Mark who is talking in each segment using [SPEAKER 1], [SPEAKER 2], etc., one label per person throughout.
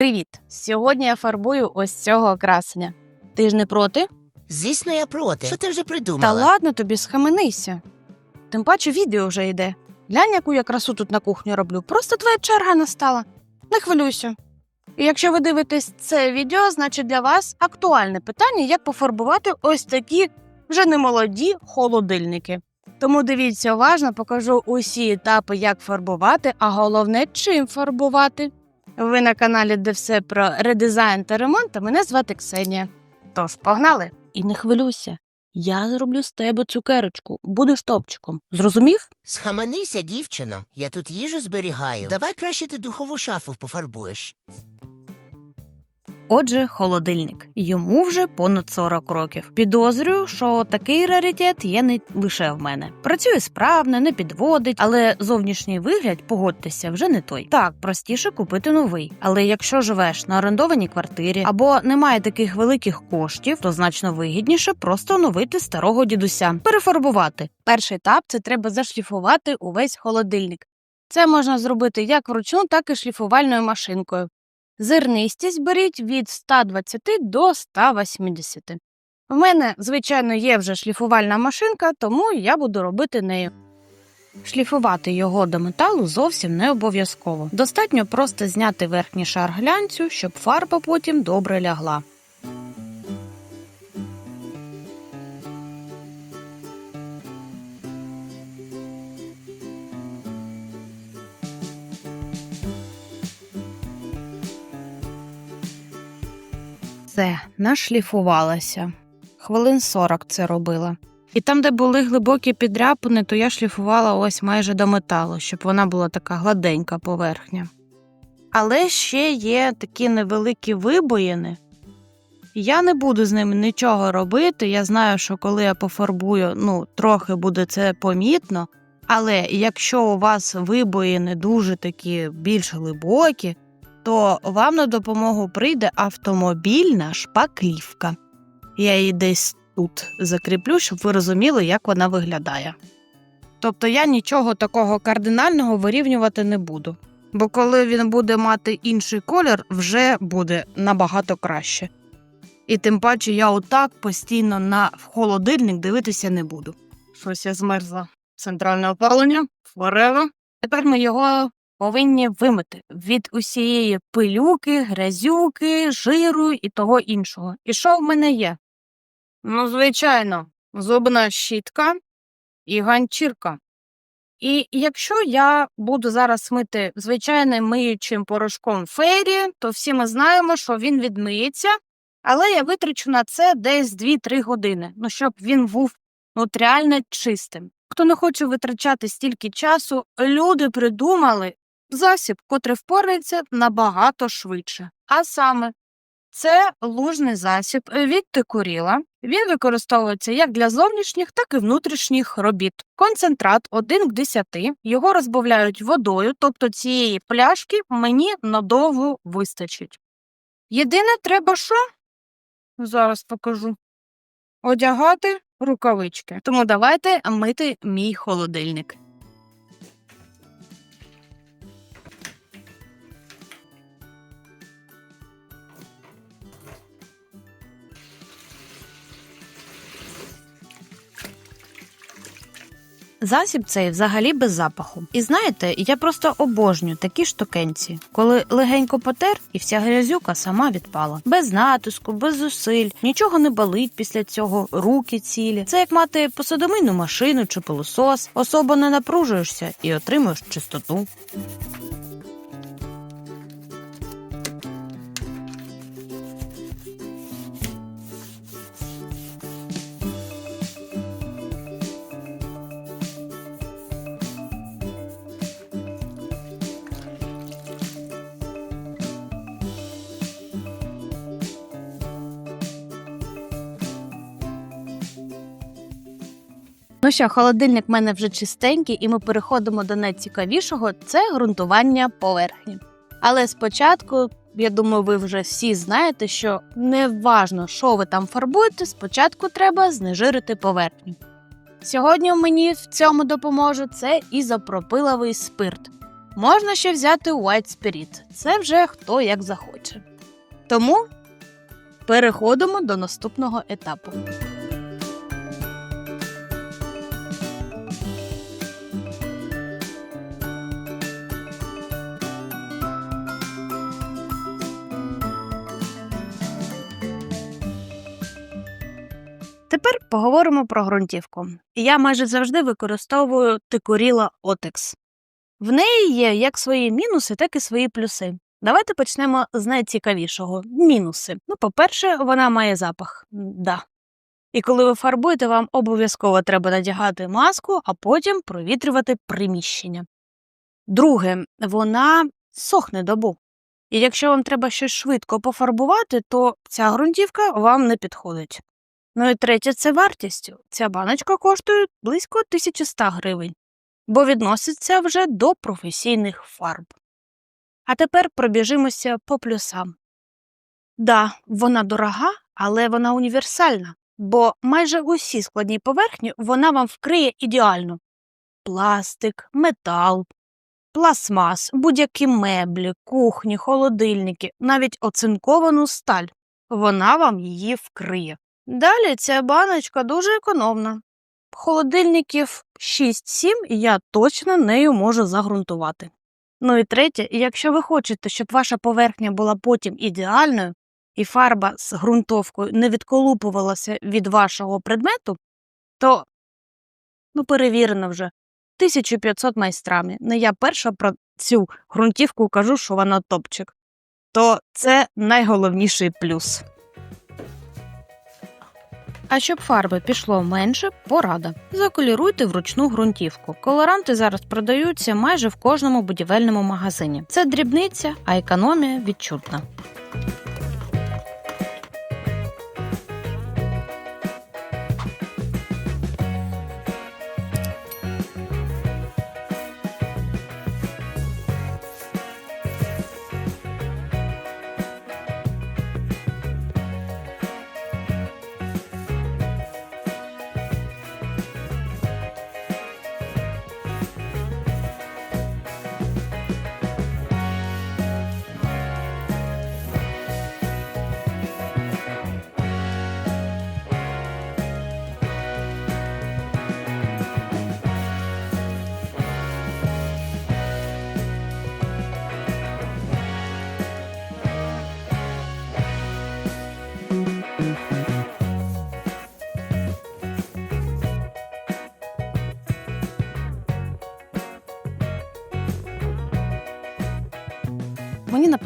[SPEAKER 1] Привіт! Сьогодні я фарбую ось цього красення. Ти ж не проти?
[SPEAKER 2] Звісно, я проти. Що ти вже
[SPEAKER 1] Та
[SPEAKER 2] придумала?
[SPEAKER 1] ладно тобі, схаменися. Тим паче відео вже йде. Глянь, яку я красу тут на кухню роблю. Просто твоя черга настала. Не хвилюйся. І якщо ви дивитесь це відео, значить для вас актуальне питання, як пофарбувати ось такі вже не молоді холодильники. Тому дивіться уважно, покажу усі етапи, як фарбувати, а головне, чим фарбувати. Ви на каналі, де все про редизайн та ремонт, а мене звати Ксенія. Тож, погнали! І не хвилюйся. Я зроблю з тебе цукерочку, будеш топчиком. Зрозумів?
[SPEAKER 2] Схаменися, дівчино. Я тут їжу зберігаю. Давай краще ти духову шафу пофарбуєш.
[SPEAKER 1] Отже, холодильник. Йому вже понад 40 років. Підозрюю, що такий раритет є не лише в мене. Працює справно, не підводить, але зовнішній вигляд, погодьтеся, вже не той. Так, простіше купити новий. Але якщо живеш на орендованій квартирі або немає таких великих коштів, то значно вигідніше просто оновити старого дідуся, перефарбувати. Перший етап це треба зашліфувати увесь холодильник. Це можна зробити як вручну, так і шліфувальною машинкою. Зернистість беріть від 120 до 180. В мене, звичайно, є вже шліфувальна машинка, тому я буду робити нею. Шліфувати його до металу зовсім не обов'язково. Достатньо просто зняти верхній шар глянцю, щоб фарба потім добре лягла. Все, нашліфувалася. Хвилин 40 це робила. І там, де були глибокі підряпини, то я шліфувала ось майже до металу, щоб вона була така гладенька поверхня. Але ще є такі невеликі вибоїни. Я не буду з ними нічого робити. Я знаю, що коли я пофарбую, ну, трохи буде це помітно. Але якщо у вас вибоїни дуже такі більш глибокі, то вам на допомогу прийде автомобільна шпаклівка. Я її десь тут закріплю, щоб ви розуміли, як вона виглядає. Тобто я нічого такого кардинального вирівнювати не буду. Бо коли він буде мати інший колір, вже буде набагато краще. І тим паче я отак постійно на холодильник дивитися не буду. Щось я змерзла. Центральне опалення, форева. Тепер ми його повинні вимити від усієї пилюки, грязюки, жиру і того іншого. І що в мене є? Ну, звичайно, зубна щітка і ганчірка. І якщо я буду зараз мити звичайним миючим порошком фейрі, то всі ми знаємо, що він відмиється, але я витрачу на це десь 2-3 години, ну щоб він був от реально чистим. Хто не хоче витрачати стільки часу, люди придумали засіб, котрий впорається набагато швидше. А саме, це лужний засіб від текуріла. Він використовується як для зовнішніх, так і внутрішніх робіт. Концентрат 1 к 10, його розбавляють водою, тобто цієї пляшки мені надовго вистачить. Єдине треба що? Зараз покажу. Одягати рукавички. Тому давайте мити мій холодильник. Засіб цей взагалі без запаху. І знаєте, я просто обожнюю такі штукенці, коли легенько потер і вся грязюка сама відпала. Без натиску, без зусиль, нічого не болить після цього, руки цілі. Це як мати посудомийну машину чи пилосос, особо не напружуєшся і отримуєш чистоту. Ну що, холодильник в мене вже чистенький, і ми переходимо до найцікавішого це ґрунтування поверхні. Але спочатку, я думаю, ви вже всі знаєте, що не важно, що ви там фарбуєте, спочатку треба знежирити поверхню. Сьогодні мені в цьому допоможе це ізопропиловий спирт. Можна ще взяти White Spirit. Це вже хто як захоче. Тому переходимо до наступного етапу. Тепер поговоримо про ґрунтівку. Я майже завжди використовую тикоріла Отекс. В неї є як свої мінуси, так і свої плюси. Давайте почнемо з найцікавішого мінуси. Ну, по-перше, вона має запах. Да. І коли ви фарбуєте, вам обов'язково треба надягати маску, а потім провітрювати приміщення. Друге, вона сохне добу. І якщо вам треба щось швидко пофарбувати, то ця ґрунтівка вам не підходить. Ну і третє це вартість. Ця баночка коштує близько 1100 гривень, бо відноситься вже до професійних фарб. А тепер пробіжимося по плюсам. Да, вона дорога, але вона універсальна, бо майже усі складні поверхні вона вам вкриє ідеально: пластик, метал, пластмас, будь-які меблі, кухні, холодильники, навіть оцинковану сталь. Вона вам її вкриє. Далі ця баночка дуже економна. Холодильників 6-7 я точно нею можу загрунтувати. Ну і третє, якщо ви хочете, щоб ваша поверхня була потім ідеальною і фарба з ґрунтовкою не відколупувалася від вашого предмету, то ну перевірено вже 1500 майстрами. Не я перша про цю ґрунтівку кажу, що вона топчик. То це найголовніший плюс. А щоб фарби пішло менше, порада. Заколіруйте вручну ґрунтівку. Колоранти зараз продаються майже в кожному будівельному магазині. Це дрібниця, а економія відчутна.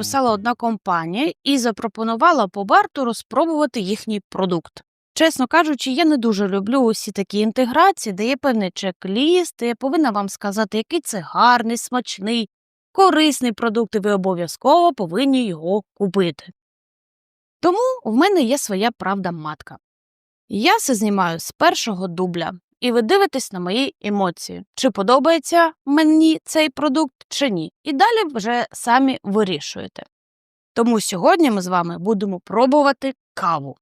[SPEAKER 1] Написала одна компанія і запропонувала по бартеру спробувати їхній продукт. Чесно кажучи, я не дуже люблю усі такі інтеграції, де є певний чек-ліст, я повинна вам сказати, який це гарний, смачний, корисний продукт, і ви обов'язково повинні його купити. Тому в мене є своя правда матка. Я все знімаю з першого дубля, і ви дивитесь на мої емоції, чи подобається мені цей продукт, чи ні. І далі вже самі вирішуєте. Тому сьогодні ми з вами будемо пробувати каву.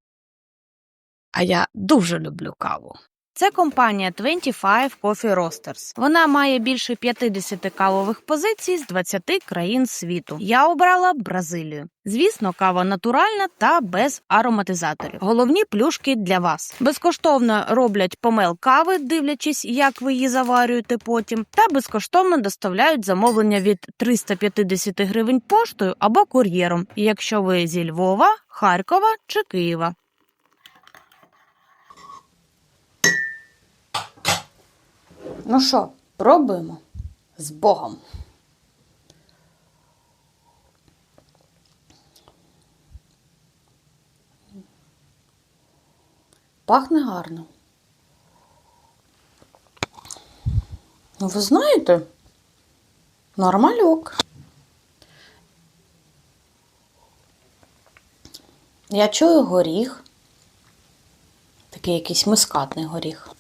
[SPEAKER 1] А я дуже люблю каву. Це компанія 25 Coffee Roasters. Вона має більше 50 кавових позицій з 20 країн світу. Я обрала Бразилію. Звісно, кава натуральна та без ароматизаторів. Головні плюшки для вас. Безкоштовно роблять помел кави, дивлячись, як ви її заварюєте потім, та безкоштовно доставляють замовлення від 350 гривень поштою або кур'єром, якщо ви зі Львова, Харкова чи Києва. Ну що, пробуємо з Богом. Пахне гарно. Ну, ви знаєте, нормальок. Я чую горіх. Такий якийсь мискатний горіх.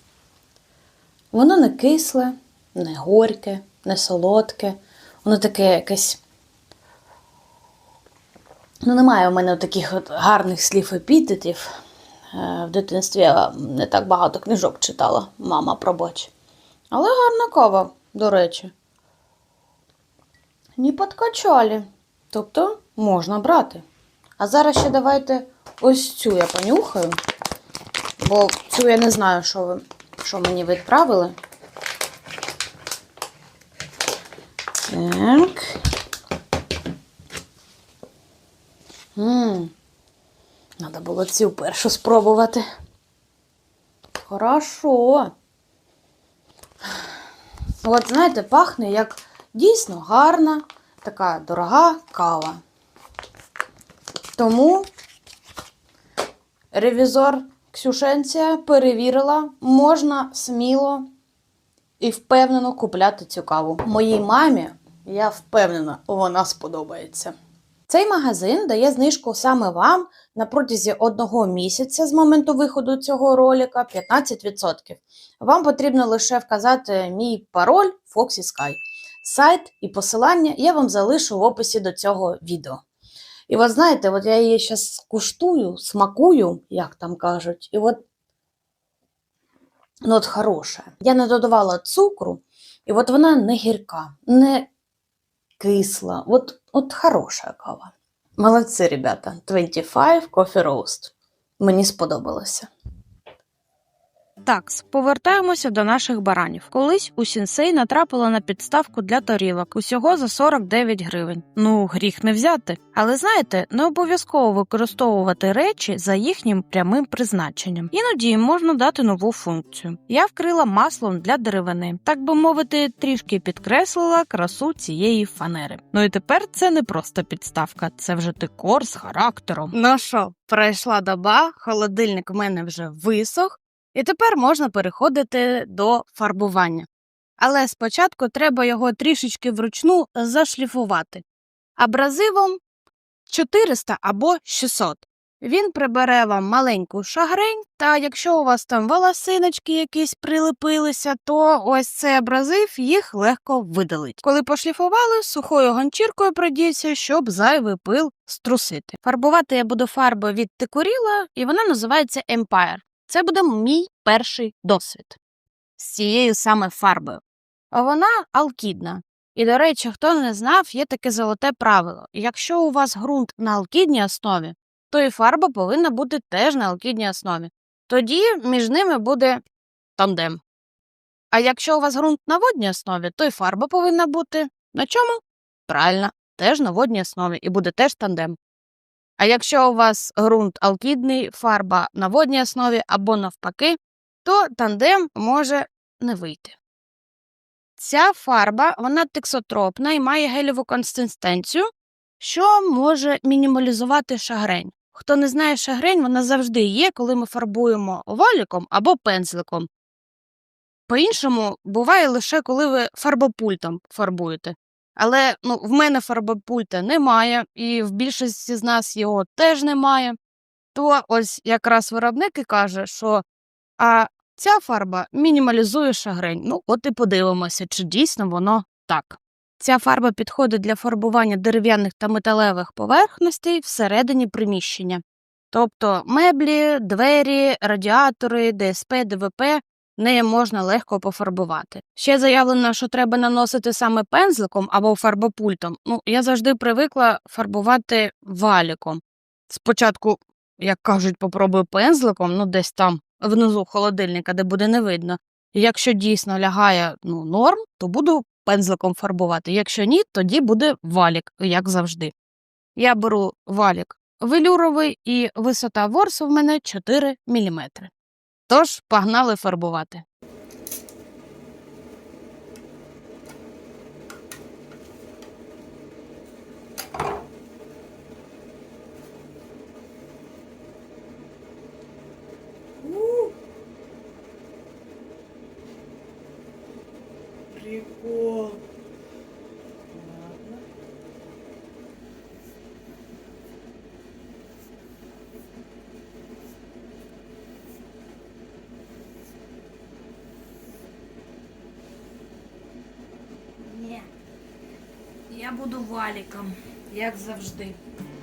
[SPEAKER 1] Воно не кисле, не горьке, не солодке. Воно таке якесь. Ну, немає у мене таких от гарних слів епітетів. Е, В дитинстві я не так багато книжок читала, мама пробач. Але гарна кава, до речі. не подкачали. Тобто можна брати. А зараз ще давайте ось цю я понюхаю. Бо цю я не знаю, що, ви, що мені відправили. Так. Ммм. Надо було цю першу спробувати. Хорошо. От, знаєте, пахне як дійсно гарна, така дорога кава. Тому ревізор Ксюшенція перевірила, можна сміло і впевнено купляти цю каву. Моїй мамі, я впевнена, вона сподобається. Цей магазин дає знижку саме вам на протязі одного місяця з моменту виходу цього ролика 15%. Вам потрібно лише вказати мій пароль Foxy Sky. Сайт і посилання я вам залишу в описі до цього відео. І от знаєте, от я її зараз куштую, смакую, як там кажуть, і от, ну, от хороша. Я не додавала цукру, і от вона не гірка, не кисла. От, от хороша кава. Молодці, ребята. 25 Coffee Roast. Мені сподобалося. Так, повертаємося до наших баранів. Колись у сінсей натрапила на підставку для тарілок усього за 49 гривень. Ну, гріх не взяти. Але знаєте, не обов'язково використовувати речі за їхнім прямим призначенням. Іноді їм можна дати нову функцію. Я вкрила маслом для деревини, так би мовити, трішки підкреслила красу цієї фанери. Ну і тепер це не просто підставка, це вже декор з характером. Ну що, пройшла доба, холодильник в мене вже висох. І тепер можна переходити до фарбування. Але спочатку треба його трішечки вручну зашліфувати. Абразивом 400 або 600. Він прибере вам маленьку шагрень, та якщо у вас там волосиночки якісь прилепилися, то ось цей абразив їх легко видалить. Коли пошліфували, сухою ганчіркою пройдіться, щоб зайвий пил струсити. Фарбувати я буду фарбою від Текуріла, і вона називається Empire. Це буде мій перший досвід з цією саме фарбою. А Вона алкідна. І, до речі, хто не знав, є таке золоте правило. Якщо у вас ґрунт на алкідній основі, то і фарба повинна бути теж на алкідній основі. Тоді між ними буде тандем. А якщо у вас ґрунт на водній основі, то і фарба повинна бути на чому? Правильно, теж на водній основі, і буде теж тандем. А якщо у вас ґрунт алкідний, фарба на водній основі або навпаки, то тандем може не вийти. Ця фарба вона тексотропна і має гелєву консистенцію, що може мінімалізувати шагрень. Хто не знає шагрень, вона завжди є, коли ми фарбуємо валіком або пензликом. По-іншому буває лише коли ви фарбопультом фарбуєте. Але ну, в мене фарбопульта немає, і в більшості з нас його теж немає. То ось якраз виробник і каже, що а ця фарба мінімалізує шагрень. Ну, от і подивимося, чи дійсно воно так. Ця фарба підходить для фарбування дерев'яних та металевих поверхностей всередині приміщення. Тобто меблі, двері, радіатори, ДСП, ДВП нею можна легко пофарбувати. Ще заявлено, що треба наносити саме пензликом або фарбопультом. Ну, я завжди привикла фарбувати валіком. Спочатку, як кажуть, попробую пензликом, ну десь там внизу холодильника, де буде не видно. Якщо дійсно лягає ну, норм, то буду пензликом фарбувати. Якщо ні, тоді буде валік, як завжди. Я беру валік велюровий і висота ворсу в мене 4 мм. Тож погнали фарбувати.
[SPEAKER 3] Прикол.
[SPEAKER 1] Ні. Я буду валіком, як завжди.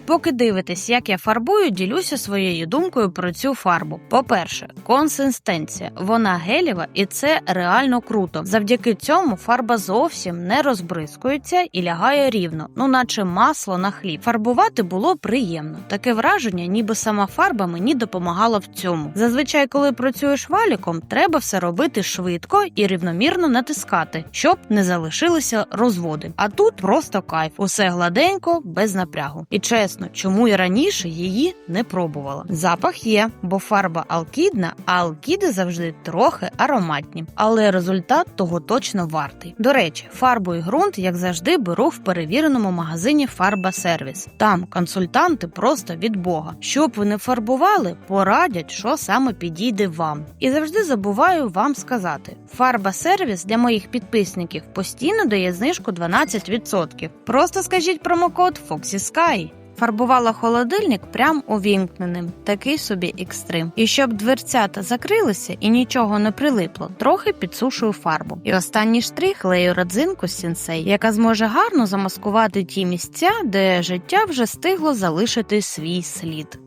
[SPEAKER 1] Поки дивитесь, як я фарбую, ділюся своєю думкою про цю фарбу. По-перше, консистенція. Вона гелєва і це реально круто. Завдяки цьому фарба зовсім не розбризкується і лягає рівно, ну наче масло на хліб. Фарбувати було приємно. Таке враження, ніби сама фарба мені допомагала в цьому. Зазвичай, коли працюєш валіком, треба все робити швидко і рівномірно натискати, щоб не залишилися розводи. А тут просто кайф, усе гладенько, без напрягу. І чесно, чому я раніше її не пробувала. Запах є, бо фарба алкідна, а алкіди завжди трохи ароматні, але результат того точно вартий. До речі, фарбу і ґрунт, як завжди, беру в перевіреному магазині Фарба Сервіс. Там консультанти просто від Бога. Щоб ви не фарбували, порадять, що саме підійде вам. І завжди забуваю вам сказати: фарба сервіс для моїх підписників постійно дає знижку 12%. Просто скажіть промокод FoxySky. Фарбувала холодильник прям увімкненим, такий собі екстрим. І щоб дверцята закрилися і нічого не прилипло, трохи підсушую фарбу. І останній штрих клею родзинку з сінсей, яка зможе гарно замаскувати ті місця, де життя вже стигло залишити свій слід.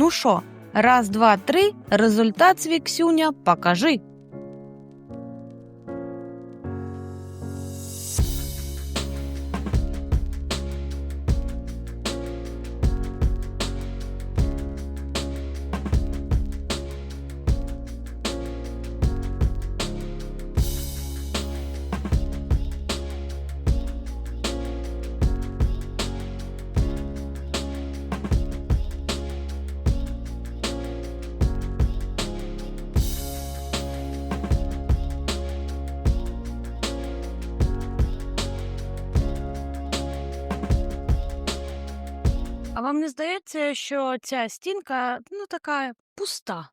[SPEAKER 1] Ну що, раз, два, три, результат свій Ксюня, покажи. Вам не здається, що ця стінка ну така пуста?